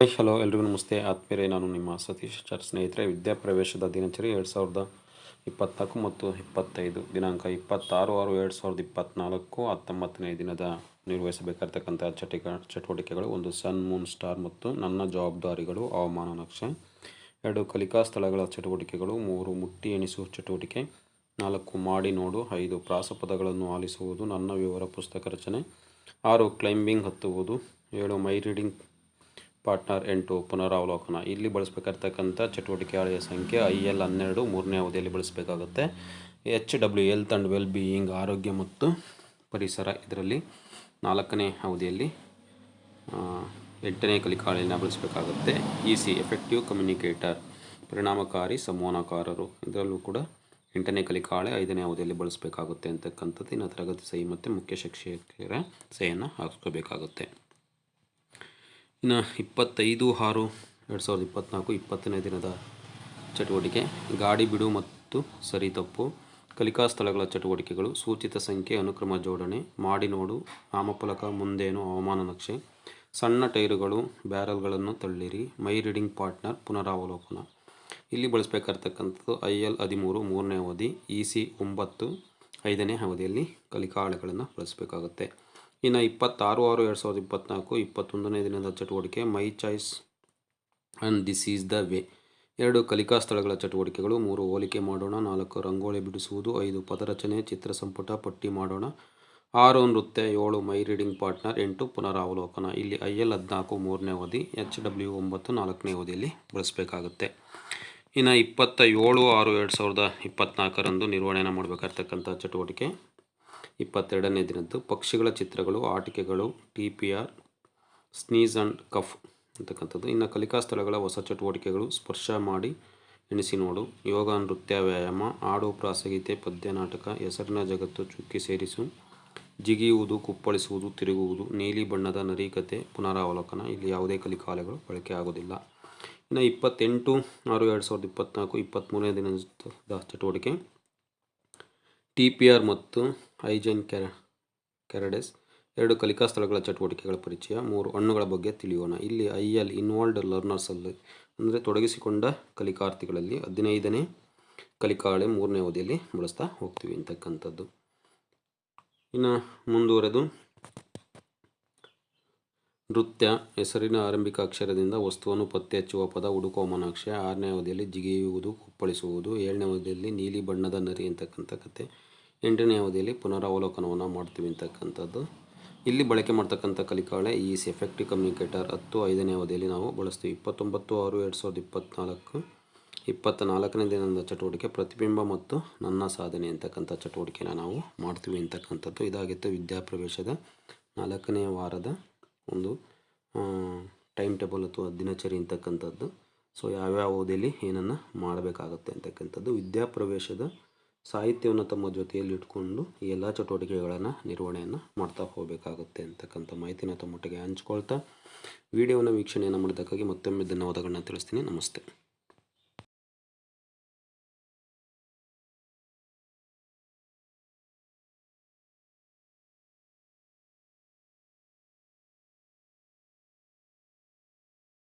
Hello, ಎಲ್ರಿಗೂ ನಮಸ್ತೆ. ಆತ್ಮೀಯರೇ, ನಾನು ನಿಮ್ಮ ಸತೀಶ್ ಚರ್ ಸ್ನೇಹಿತರೆ. ವಿದ್ಯಾಪ್ರವೇಶದ ದಿನಚರಿ ಎರಡು ಸಾವಿರದ ಇಪ್ಪತ್ನಾಲ್ಕು ಮತ್ತು ಇಪ್ಪತ್ತೈದು. ದಿನಾಂಕ ಇಪ್ಪತ್ತಾರು ಆರು ಎರಡು ಸಾವಿರದ ಇಪ್ಪತ್ತ್ನಾಲ್ಕು ಹತ್ತೊಂಬತ್ತನೇ ದಿನದ ನಿರ್ವಹಿಸಬೇಕಾಗಿರ್ತಕ್ಕಂಥ ಚಟಿಕ, ಚಟುವಟಿಕೆಗಳು ಒಂದು ಸನ್, ಮೂನ್, ಸ್ಟಾರ್ ಮತ್ತು ನನ್ನ ಜವಾಬ್ದಾರಿಗಳು, ಹವಾಮಾನ ನಕ್ಷೆ. ಎರಡು ಕಲಿಕಾ ಸ್ಥಳಗಳ ಚಟುವಟಿಕೆಗಳು, ಮೂರು ಮುಟ್ಟಿ ಎಣಿಸುವ ಚಟುವಟಿಕೆ, ನಾಲ್ಕು ಮಾಡಿ ನೋಡು, ಐದು ಪ್ರಾಸಪದಗಳನ್ನು ಆಲಿಸುವುದು, ನನ್ನ ವಿವರ ಪುಸ್ತಕ ರಚನೆ, ಆರು ಕ್ಲೈಂಬಿಂಗ್ ಹತ್ತುವುದು, ಏಳು ಮೈ ರೀಡಿಂಗ್ ಪಾರ್ಟ್ನರ್ ಎಂಟು ಪುನರಾವಲೋಕನ. ಇಲ್ಲಿ ಬಳಸಬೇಕಾಗಿರ್ತಕ್ಕಂಥ ಚಟುವಟಿಕೆ ಹಳೆಯ ಸಂಖ್ಯೆ ಐ ಎಲ್ ಹನ್ನೆರಡು ಮೂರನೇ ಅವಧಿಯಲ್ಲಿ ಬಳಸಬೇಕಾಗುತ್ತೆ. H W health and well being ಆರೋಗ್ಯ ಮತ್ತು ಪರಿಸರ ಇದರಲ್ಲಿ ನಾಲ್ಕನೇ ಅವಧಿಯಲ್ಲಿ ಎಂಟನೇ ಕಲಿಕಾಳಿನ ಬಳಸಬೇಕಾಗುತ್ತೆ. ಇ ಸಿ ಎಫೆಕ್ಟಿವ್ ಕಮ್ಯುನಿಕೇಟರ್, ಪರಿಣಾಮಕಾರಿ ಸಂವಹನಕಾರರು ಇದರಲ್ಲೂ ಕೂಡ ಎಂಟನೇ ಕಲಿಕಾಳೆ ಐದನೇ ಅವಧಿಯಲ್ಲಿ ಬಳಸಬೇಕಾಗುತ್ತೆ ಅಂತಕ್ಕಂಥದ್ದು ಇನ್ನು ತರಗತಿ ಸಹಿ ಮತ್ತು ಮುಖ್ಯ ಶಿಕ್ಷಕರ ಸಹಿಯನ್ನು ಹಾಕಿಸ್ಕೋಬೇಕಾಗುತ್ತೆ. ಇನ್ನು ಇಪ್ಪತ್ತೈದು, ಆರು, ಎರಡು ಸಾವಿರದ ಇಪ್ಪತ್ತ್ನಾಲ್ಕು ಇಪ್ಪತ್ತನೇ ದಿನದ ಚಟುವಟಿಕೆ. ಗಾಡಿ ಬಿಡು ಮತ್ತು ಸರಿ ತಪ್ಪು. ಕಲಿಕಾ ಸ್ಥಳಗಳ ಚಟುವಟಿಕೆಗಳು, ಸೂಚಿತ ಸಂಖ್ಯೆ, ಅನುಕ್ರಮ ಜೋಡಣೆ, ಮಾಡಿ ನೋಡು, ನಾಮಫಲಕ, ಮುಂದೇನು, ಹವಾಮಾನ ನಕ್ಷೆ. ಸಣ್ಣ ಟೈರುಗಳು, ಬ್ಯಾರಲ್ಗಳನ್ನು ತಳ್ಳಿರಿ, ಮೈ ರೀಡಿಂಗ್ ಪಾರ್ಟ್ನರ್, ಪುನರಾವಲೋಕನ. ಇಲ್ಲಿ ಬಳಸಬೇಕಾಗಿರ್ತಕ್ಕಂಥದ್ದು ಐ ಎಲ್ ಹದಿಮೂರು, ಮೂರನೇ ಅವಧಿ, ಇ ಸಿ ಒಂಬತ್ತು, ಐದನೇ ಅವಧಿಯಲ್ಲಿ ಕಲಿಕಾಳಗಳನ್ನು ಬಳಸಬೇಕಾಗುತ್ತೆ. ಇನ್ನು ಇಪ್ಪತ್ತಾರು ಆರು ಎರಡು ಸಾವಿರದ ಇಪ್ಪತ್ತ್ನಾಲ್ಕು ಇಪ್ಪತ್ತೊಂದನೇ ದಿನದ ಚಟುವಟಿಕೆ my choice and this is the way. ಎರಡು ಕಲಿಕಾ ಸ್ಥಳಗಳ ಚಟುವಟಿಕೆಗಳು, ಮೂರು ಹೋಲಿಕೆ ಮಾಡೋಣ, ನಾಲ್ಕು ರಂಗೋಳಿ ಬಿಡಿಸುವುದು, ಐದು ಪದರಚನೆ, ಚಿತ್ರ ಸಂಪುಟ ಪಟ್ಟಿ ಮಾಡೋಣ, ಆರು ನೃತ್ಯ, ಏಳು ಮೈ ರೀಡಿಂಗ್ ಪಾರ್ಟ್ನರ್, ಎಂಟು ಪುನರಾವಲೋಕನ. ಇಲ್ಲಿ ಐ ಎಲ್ ಹದಿನಾಲ್ಕು ಮೂರನೇ ಅವಧಿ, ಎಚ್ ಡಬ್ಲ್ಯೂ ಒಂಬತ್ತು ನಾಲ್ಕನೇ ಅವಧಿಯಲ್ಲಿ ಬಳಸಬೇಕಾಗುತ್ತೆ. ಇನ್ನು ಇಪ್ಪತ್ತ ಏಳು ಆರು ಎರಡು ಸಾವಿರದ ಇಪ್ಪತ್ತ್ನಾಲ್ಕರಂದು ನಿರ್ವಹಣೆಯನ್ನು ಮಾಡಬೇಕಾಗಿರ್ತಕ್ಕಂಥ ಚಟುವಟಿಕೆ. ಇಪ್ಪತ್ತೆರಡನೇ ದಿನದ್ದು ಪಕ್ಷಿಗಳ ಚಿತ್ರಗಳು, ಆಟಿಕೆಗಳು T P R sneeze and cough ಅಂತಕ್ಕಂಥದ್ದು. ಇನ್ನು ಕಲಿಕಾ ಸ್ಥಳಗಳ ಹೊಸ ಚಟುವಟಿಕೆಗಳು ಸ್ಪರ್ಶ ಮಾಡಿ ಎಣಿಸಿ ನೋಡು. ಯೋಗ, ನೃತ್ಯ, ವ್ಯಾಯಾಮ ಆಡು ಪ್ರಾಸಗೀತೆ, ಪದ್ಯ ನಾಟಕ, ಹೆಸರಿನ ಜಗತ್ತು ಚುಕ್ಕಿ ಸೇರಿಸು. ಜಿಗಿಯುವುದು, ಕುಪ್ಪಳಿಸುವುದು, ತಿರುಗುವುದು, ನೀಲಿ ಬಣ್ಣದ ನರಿಕತೆ, ಪುನರಾವಲೋಕನ. ಇಲ್ಲಿ ಯಾವುದೇ ಕಲಿಕಾಲೆಗಳು ಬಳಕೆ ಆಗೋದಿಲ್ಲ ಇನ್ನು ಇಪ್ಪತ್ತೆಂಟು ಆರು ಎರಡು ಸಾವಿರದ ಇಪ್ಪತ್ತ್ನಾಲ್ಕು ಇಪ್ಪತ್ತ್ಮೂರನೇ ದಿನದ ಚಟುವಟಿಕೆ. ಟಿ ಪಿ ಆರ್ ಮತ್ತು ಐಜೆನ್ ಕ್ಯಾರ ಕ್ಯಾರಡೆಸ್ ಎರಡು ಕಲಿಕಾ ಸ್ಥಳಗಳ ಚಟುವಟಿಕೆಗಳ ಪರಿಚಯ, ಮೂರು ಹಣ್ಣುಗಳ ಬಗ್ಗೆ ತಿಳಿಯೋಣ. ಇಲ್ಲಿ ಐ ಎಲ್ ಇನ್ವಾಲ್ಡ್ ಲರ್ನರ್ಸಲ್ಲಿ ಅಂದರೆ ತೊಡಗಿಸಿಕೊಂಡ ಕಲಿಕಾರ್ಥಿಗಳಲ್ಲಿ ಹದಿನೈದನೇ ಕಲಿಕಾಳೆ ಮೂರನೇ ಅವಧಿಯಲ್ಲಿ ಬಳಸ್ತಾ ಹೋಗ್ತೀವಿ ಅಂತಕ್ಕಂಥದ್ದು. ಇನ್ನು ಮುಂದುವರೆದು, ನೃತ್ಯ, ಹೆಸರಿನ ಆರಂಭಿಕ ಅಕ್ಷರದಿಂದ ವಸ್ತುವನ್ನು ಪತ್ತೆ ಹಚ್ಚುವ ಪದ ಹುಡುಕುವ ಮನಾಕ್ಷೆ, ಆರನೇ ಅವಧಿಯಲ್ಲಿ ಜಿಗಿಯುವುದು, ಕುಪ್ಪಳಿಸುವುದು, ಏಳನೇ ಅವಧಿಯಲ್ಲಿ ನೀಲಿ ಬಣ್ಣದ ನರಿ ಅಂತಕ್ಕಂಥ ಕತೆ. ಎಂಟನೇ ಅವಧಿಯಲ್ಲಿ ಪುನರಾವಲೋಕನವನ್ನು ಮಾಡ್ತೀವಿ ಅಂತಕ್ಕಂಥದ್ದು. ಇಲ್ಲಿ ಬಳಕೆ ಮಾಡ್ತಕ್ಕಂಥ ಕಲಿಕಾಳೆ ಈಸ್ ಎಫೆಕ್ಟಿವ್ ಕಮ್ಯುನಿಕೇಟರ್ ಹತ್ತು, ಐದನೇ ಅವಧಿಯಲ್ಲಿ ನಾವು ಬಳಸ್ತೀವಿ. ಇಪ್ಪತ್ತೊಂಬತ್ತು ಆರು, ಎರಡು ಸಾವಿರದ ಇಪ್ಪತ್ತ್ನಾಲ್ಕು ಇಪ್ಪತ್ತ ನಾಲ್ಕನೇ ದಿನದ ಚಟುವಟಿಕೆ ಪ್ರತಿಬಿಂಬ ಮತ್ತು ನನ್ನ ಸಾಧನೆ ಅಂತಕ್ಕಂಥ ಚಟುವಟಿಕೆನ ನಾವು ಮಾಡ್ತೀವಿ ಅಂತಕ್ಕಂಥದ್ದು. ಇದಾಗಿತ್ತು ವಿದ್ಯಾಪ್ರವೇಶದ ನಾಲ್ಕನೇ ವಾರದ ಒಂದು ಟೈಮ್ ಟೇಬಲ್ ಅಥವಾ ದಿನಚರಿ ಅಂತಕ್ಕಂಥದ್ದು. ಸೊ ಯಾವ್ಯಾವ ಅವಧಿಯಲ್ಲಿ ಏನನ್ನು ಮಾಡಬೇಕಾಗುತ್ತೆ ಅಂತಕ್ಕಂಥದ್ದು. ವಿದ್ಯಾಪ್ರವೇಶದ ಸಾಹಿತ್ಯವನ್ನು ತಮ್ಮ ಜೊತೆಯಲ್ಲಿ ಇಟ್ಕೊಂಡು ಈ ಎಲ್ಲ ಚಟುವಟಿಕೆಗಳನ್ನು ನಿರ್ವಹಣೆಯನ್ನು ಮಾಡ್ತಾ ಹೋಗಬೇಕಾಗುತ್ತೆ ಅಂತಕ್ಕಂಥ ಮಾಹಿತಿನ ತಮ್ಮೊಟ್ಟಿಗೆ ಹಂಚ್ಕೊಳ್ತಾ ವಿಡಿಯೋನ ವೀಕ್ಷಣೆಯನ್ನು ಮಾಡಿದ್ದಕ್ಕಾಗಿ ಮತ್ತೊಮ್ಮೆ ಧನ್ಯವಾದಗಳನ್ನ ತಿಳಿಸ್ತೀನಿ. ನಮಸ್ತೆ.